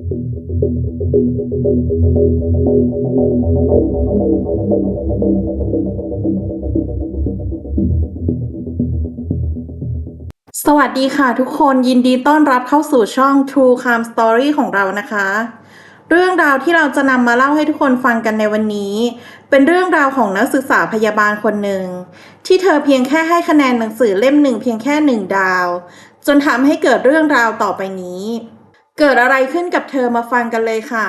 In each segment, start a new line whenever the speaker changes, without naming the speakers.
สวัสดีค่ะทุกคนยินดีต้อนรับเข้าสู่ช่อง True Crime Story ของเรานะคะ เรื่องราวที่เราจะนำมาเล่าให้ทุกคนฟังกันในวันนี้ เป็นเรื่องราวของนักศึกษาพยาบาลคนหนึ่ง ที่เธอเพียงแค่ให้คะแนนหนังสือเล่มหนึ่งเพียงแค่หนึ่งดาว จนทำให้เกิดเรื่องราวต่อไปนี้ เกิดอะไรขึ้นกับเธอมาฟังกันเลยค่ะ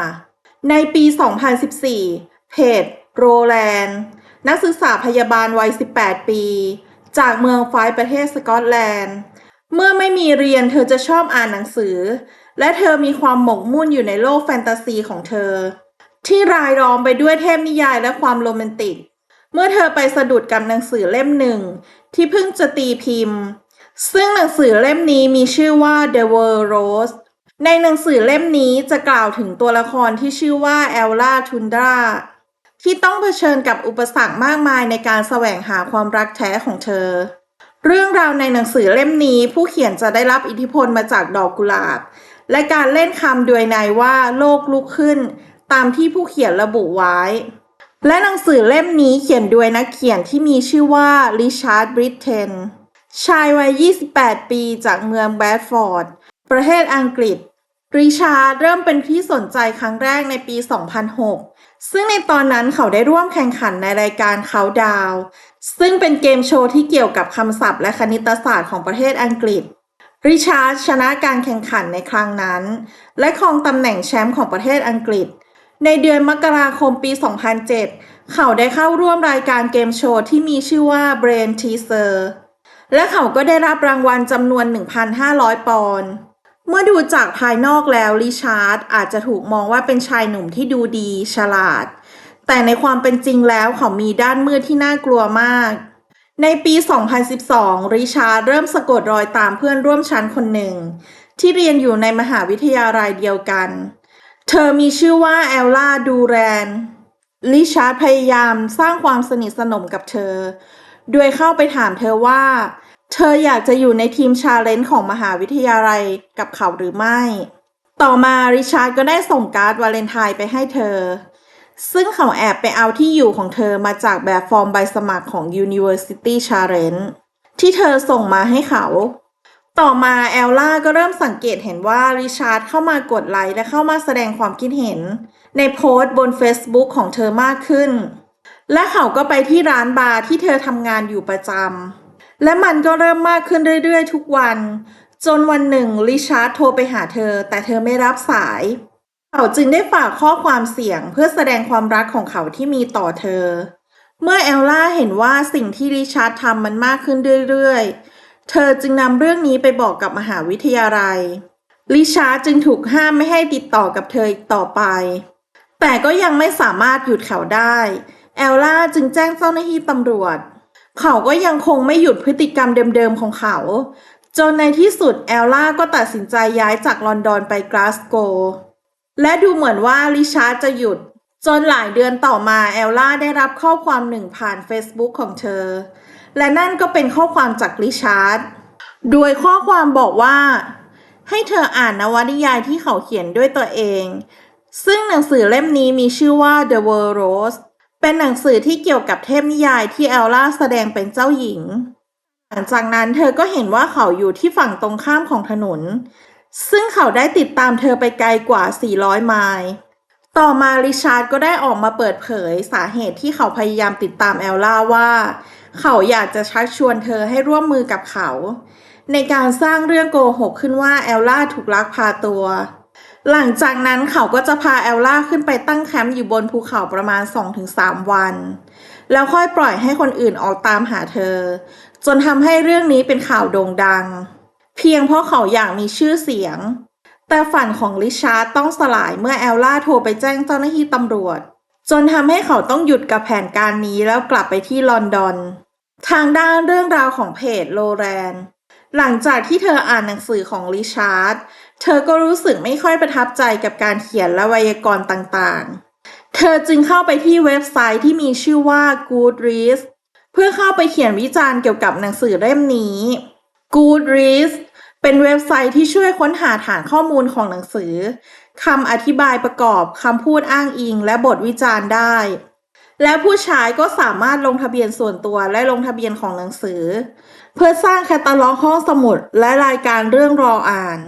ในปี 2014 เพจโรแลนด์ นักศึกษาพยาบาลวัย 18 ปี จากเมืองไฟล์ประเทศสกอตแลนด์ เมื่อไม่มีเรียนเธอจะชอบอ่านหนังสือ และเธอมีความหมกมุ่นอยู่ในโลกแฟนตาซีของเธอ ที่รายล้อมไปด้วยเทพนิยายและความโรแมนติก เมื่อเธอไปสะดุดกับหนังสือเล่มหนึ่ง ที่เพิ่งจะตีพิมพ์ ซึ่งหนังสือเล่มนี้มีชื่อว่า The World Rose ในหนังสือเล่มนี้จะกล่าวถึงตัวละครที่ชื่อว่าแอลลาทุนดราที่ต้องเผชิญกับอุปสรรคมากมายในการแสวงหาความรักแท้ของเธอ เรื่องราวในหนังสือเล่มนี้ผู้เขียนจะได้รับอิทธิพลมาจากดอกกุหลาบ และการเล่นคำด้วยในว่าโลกลุกขึ้น ตามที่ผู้เขียนระบุไว้ และหนังสือเล่มนี้เขียนโดยนักเขียนที่มีชื่อว่าริชาร์ดบริตเทนชายวัย 28 ปีจากเมืองแบดฟอร์ด ประเทศอังกฤษ ริชาร์ดเริ่มเป็นที่สนใจครั้งแรกในปี 2006 ซึ่งในตอนนั้นเขาได้ร่วมแข่งขันในรายการเขาดาวซึ่งเป็นเกมโชว์ที่เกี่ยวกับคำศัพท์และคณิตศาสตร์ของประเทศอังกฤษ ริชาร์ดชนะการแข่งขันในครั้งนั้น และครองตำแหน่งแชมป์ของประเทศอังกฤษ ในเดือนมกราคมปี 2007 เขาได้เข้าร่วมรายการเกมโชว์ที่มีชื่อว่า Brain Teaser และเขาก็ได้รับรางวัลจำนวน 1,500 ปอนด์ เมื่อดูจากภายนอกแล้วริชาร์ดอาจจะถูกมองว่าเป็นชายหนุ่มที่ดูดีฉลาด แต่ในความเป็นจริงแล้วเขามีด้านมืดที่น่ากลัวมาก ในปี 2012 ริชาร์ดเริ่มสะกดรอยตามเพื่อนร่วมชั้นคนหนึ่ง ที่เรียนอยู่ในมหาวิทยาลัยเดียวกัน เธอมีชื่อว่าแอลล่าดูแรนริชาร์ดพยายามสร้างความสนิทสนมกับเธอ โดยเข้าไปถามเธอว่า เธออยากจะอยู่ในทีมชาเลนจ์ของมหาวิทยาลัยกับเขาหรือไม่ ต่อมาริชาร์ดก็ได้ส่งการ์ดวาเลนไทน์ไปให้เธอ ซึ่งเขาแอบไปเอาที่อยู่ของเธอมาจากแบบฟอร์มใบสมัครของ University Challenge ที่เธอส่งมาให้เขา ต่อมาแอลล่าก็เริ่มสังเกตเห็นว่าริชาร์ดเข้ามากดไลค์และเข้ามาแสดงความคิดเห็น ในโพสต์บน Facebook ของเธอมากขึ้น และเขาก็ไปที่ร้านบาร์ที่เธอทำงานอยู่ประจำ และมันก็เริ่มมากขึ้นเรื่อยๆ ทุกวัน จนวันหนึ่งริชาร์ดโทรไปหาเธอ แต่เธอไม่รับสาย เขาจึงได้ฝากข้อความเสียงเพื่อแสดงความรักของเขาที่มีต่อเธอ เมื่อแอลล่าเห็นว่าสิ่งที่ริชาร์ดทำมันมากขึ้นเรื่อยๆ เธอจึงนำเรื่องนี้ไปบอกกับมหาวิทยาลัยริชาร์ดจึงถูกห้ามไม่ให้ติดต่อกับเธออีกต่อไป แต่ก็ยังไม่สามารถหยุดเขาได้แอลล่าจึงแจ้งเจ้าหน้าที่ตำรวจ เขาก็ยังคงไม่หยุดพฤติกรรมเดิมๆของเขา จนในที่สุดแอลล่าก็ตัดสินใจย้ายจากลอนดอนไปกลาสโก และดูเหมือนว่าริชาร์ดจะหยุด จนหลายเดือนต่อมาแอลล่าได้รับข้อความหนึ่งผ่าน Facebook ของเธอ และนั่นก็เป็นข้อความจากริชาร์ด โดยข้อความบอกว่า ให้เธออ่านนวนิยายที่เขาเขียนด้วยตัวเอง ซึ่งหนังสือเล่มนี้มีชื่อว่า The World Rose เป็นหนังสือที่เกี่ยวกับเทพนิยายที่แอลล่าแสดงเป็นเจ้าหญิง หลังจากนั้นเธอก็เห็นว่าเขาอยู่ที่ฝั่งตรงข้ามของถนน ซึ่งเขาได้ติดตามเธอไปไกลกว่า 400 ไมล์ ต่อมาริชาร์ดก็ได้ออกมาเปิดเผยสาเหตุที่เขาพยายามติดตามแอลล่าว่า เขาอยากจะชักชวนเธอให้ร่วมมือกับเขา ในการสร้างเรื่องโกหกขึ้นว่าแอลล่าถูกลักพาตัว หลังจากนั้นเขาก็จะพาแอลล่าขึ้นไปตั้งแคมป์อยู่บนภูเขาประมาณ 2-3 วัน แล้วค่อยปล่อยให้คนอื่นออกตามหาเธอ จนทำให้เรื่องนี้เป็นข่าวโด่งดัง เพียงเพราะเขาอยากมีชื่อเสียง แต่ฝันของริชาร์ดต้องสลายเมื่อแอลล่าโทรไปแจ้งเจ้าหน้าที่ตำรวจ จนทำให้เขาต้องหยุดกับแผนการนี้แล้วกลับไปที่ลอนดอน ทางด้านเรื่องราวของเพจโลแรน หลังจากที่เธออ่านหนังสือของริชาร์ด เธอก็รู้สึกไม่ค่อยประทับใจกับการเขียนและไวยากรณ์ต่างๆ เธอจึงเข้าไปที่เว็บไซต์ที่มีชื่อว่า Goodreads เพื่อเข้าไปเขียนวิจารณ์เกี่ยวกับหนังสือเล่มนี้ Goodreads เป็นเว็บไซต์ที่ช่วยค้นหาฐานข้อมูลของหนังสือ คำอธิบายประกอบ คำพูดอ้างอิง และบทวิจารณ์ได้ และผู้ใช้ก็สามารถลงทะเบียนส่วนตัวและลงทะเบียนของหนังสือ เพื่อสร้างแคตตาล็อกห้องสมุดและรายการเรื่องรออ่าน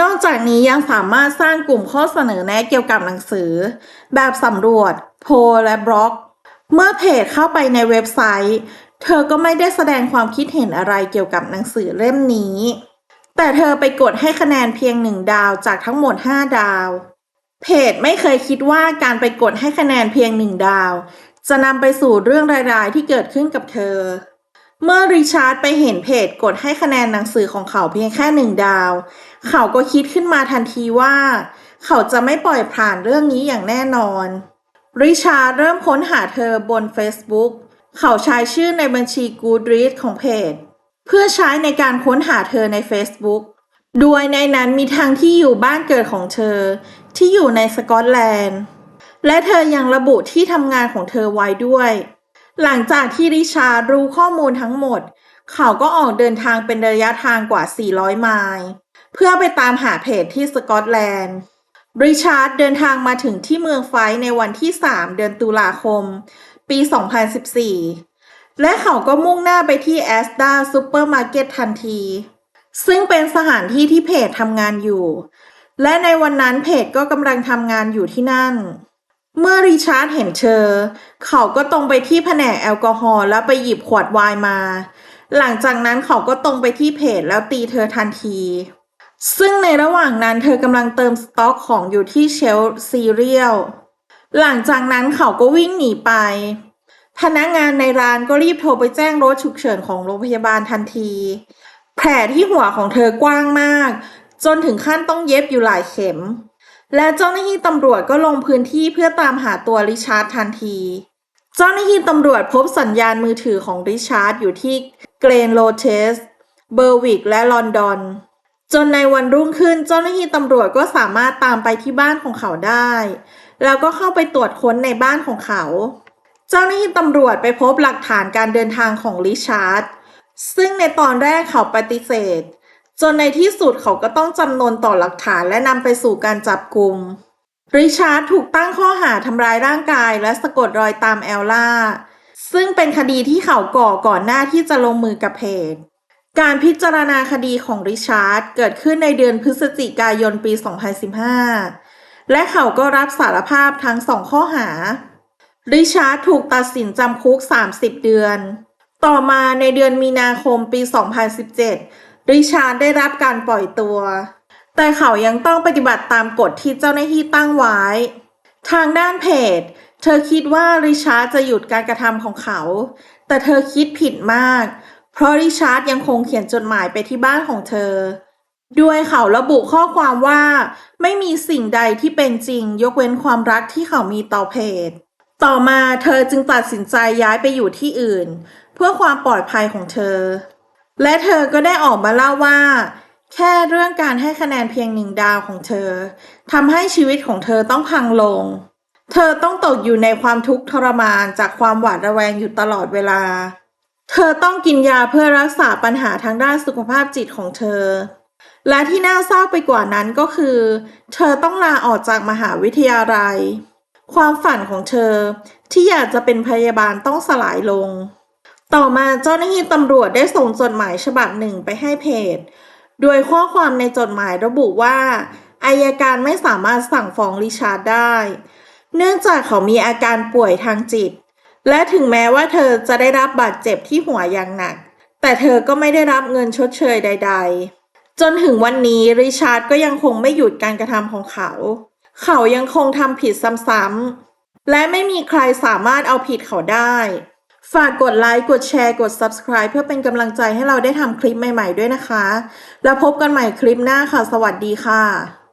นอกจากนี้ยังสามารถสร้างกลุ่มข้อเสนอแนะเกี่ยวกับหนังสือ แบบสำรวจ โพลและบล็อก เมื่อเพจเข้าไปในเว็บไซต์ เธอก็ไม่ได้แสดงความคิดเห็นอะไรเกี่ยวกับหนังสือเล่มนี้ แต่เธอไปกดให้คะแนนเพียงหนึ่งดาวจากทั้งหมด 5 ดาว เพจไม่เคยคิดว่าการไปกดให้คะแนนเพียงหนึ่งดาว จะนำไปสู่เรื่องร้ายๆที่เกิดขึ้นกับเธอ เมื่อริชาร์ดไปเห็นเพจกดให้คะแนนหนังสือของเขาเพียงแค่หนึ่งดาว เขาก็คิดขึ้นมาทันทีว่า เขาจะไม่ปล่อยผ่านเรื่องนี้อย่างแน่นอน ริชาร์ดเริ่มค้นหาเธอบน Facebook เขาใช้ชื่อในบัญชี Goodreads ของเพจ เพื่อใช้ในการค้นหาเธอใน Facebook โดยในนั้นมีทางที่อยู่บ้านเกิดของเธอ ที่อยู่ในสกอตแลนด์ และเธอยังระบุที่ทำงานของเธอไว้ด้วย หลังจากที่ริชาร์ดรู้ข้อมูลทั้งหมด เขาก็ออกเดินทางเป็นระยะทางกว่า 400 ไมล์เพื่อไปตามหาเพจที่สกอตแลนด์ริชาร์ดเดินทางมาถึงที่เมืองไฟในวันที่ 3 เดือนตุลาคม ปี 2014 และเขาก็มุ่งหน้าไปที่แอสดาซูเปอร์มาร์เก็ตทันที ซึ่งเป็นสถานที่ที่เพจทำงานอยู่ และในวันนั้นเพจก็กำลังทำงานอยู่ที่นั่น เมื่อริชาร์ดเห็นเธอเขาก็ตรงไปที่แผนกแอลกอฮอล์แล้วไปหยิบขวดไวน์มา หลังจากนั้นเขาก็ตรงไปที่เพจแล้วตีเธอทันที ซึ่งในระหว่างนั้นเธอกำลังเติมสต็อกของอยู่ที่เชลซีเรียลหลังจากนั้นเขาก็วิ่งหนีไป พนักงานในร้านก็รีบโทรไปแจ้งรถฉุกเฉินของโรงพยาบาลทันที แผลที่หัวของเธอกว้างมาก จนถึงขั้นต้องเย็บอยู่หลายเข็ม และเจ้าหน้าที่ตำรวจก็ลงพื้นที่เพื่อตามหาตัวริชาร์ดทันที เจ้าหน้าที่ตำรวจพบสัญญาณมือถือของริชาร์ดอยู่ที่เกรนโลเทสเบอร์วิกและลอนดอน จนในวันรุ่งขึ้นเจ้าหน้าที่ตำรวจก็สามารถตามไปที่บ้านของเขาได้ แล้วก็เข้าไปตรวจค้นในบ้านของเขา เจ้าหน้าที่ตำรวจไปพบหลักฐานการเดินทางของริชาร์ด ซึ่งในตอนแรกเขาปฏิเสธ จนในที่สุดเขาก็ต้องจำนวนต่อหลักฐานและนำไปสู่การจับกลุ่มริชาร์ดถูกตั้งข้อหาทำร้ายร่างกายและสะกดรอยตามแอลล่า ซึ่งเป็นคดีที่เขาก่อก่อนหน้าที่จะลงมือกับเพจการพิจารณาคดีของริชาร์ดเกิดขึ้นในเดือนพฤศจิกายนปี 2015 และเขาก็รับสารภาพทั้งสองข้อหา ริชาร์ดถูกตัดสินจำคุก 30 เดือน ต่อมาในเดือนมีนาคมปี 2017 ริชาร์ดได้รับการปล่อยตัว แต่เขายังต้องปฏิบัติตามกฎที่เจ้าหน้าที่ตั้งไว้ ทางด้านเพจ เธอคิดว่าริชาร์ดจะหยุดการกระทำของเขา แต่เธอคิดผิดมาก เพราะริชาร์ดยังคงเขียนจดหมายไปที่บ้านของเธอ ด้วยเขาระบุข้อความว่า ไม่มีสิ่งใดที่เป็นจริง ยกเว้นความรักที่เขามีต่อเพจ ต่อมาเธอจึงตัดสินใจย้ายไปอยู่ที่อื่น เพื่อความปลอดภัยของเธอ และเธอก็ได้ออกมาเล่าว่า แค่เรื่องการให้คะแนนเพียงหนึ่งดาวของเธอทำให้ชีวิตของเธอต้องพังลง เธอต้องตกอยู่ในความทุกข์ทรมานจากความหวาดระแวงอยู่ตลอดเวลา เธอต้องกินยาเพื่อรักษาปัญหาทางด้านสุขภาพจิตของเธอ และที่น่าเศร้าไปกว่านั้นก็คือ เธอต้องลาออกจากมหาวิทยาลัย ความฝันของเธอที่อยากจะเป็นพยาบาลต้องสลายลง ต่อมาเจ้าหน้าที่ตำรวจได้ส่งจดหมายฉบับหนึ่งไปให้เพจ โดยข้อความในจดหมายระบุว่าอายการไม่สามารถสั่งฟ้องริชาร์ดได้ เนื่องจากเขามีอาการป่วยทางจิต และถึงแม้ว่าเธอจะได้รับบาดเจ็บที่หัวอย่างหนัก แต่เธอก็ไม่ได้รับเงินชดเชยใด ๆ จนถึงวันนี้ริชาร์ดก็ยังคงไม่หยุดการกระทำของเขา เขายังคงทำผิดซ้ำๆ และไม่มีใครสามารถเอาผิดเขาได้ ฝากกดไลค์ กดแชร์ กด Subscribe เพื่อเป็นกำลังใจให้เราได้ทำคลิปใหม่ๆด้วยนะคะ แล้วพบกันใหม่คลิปหน้าค่ะ สวัสดีค่ะ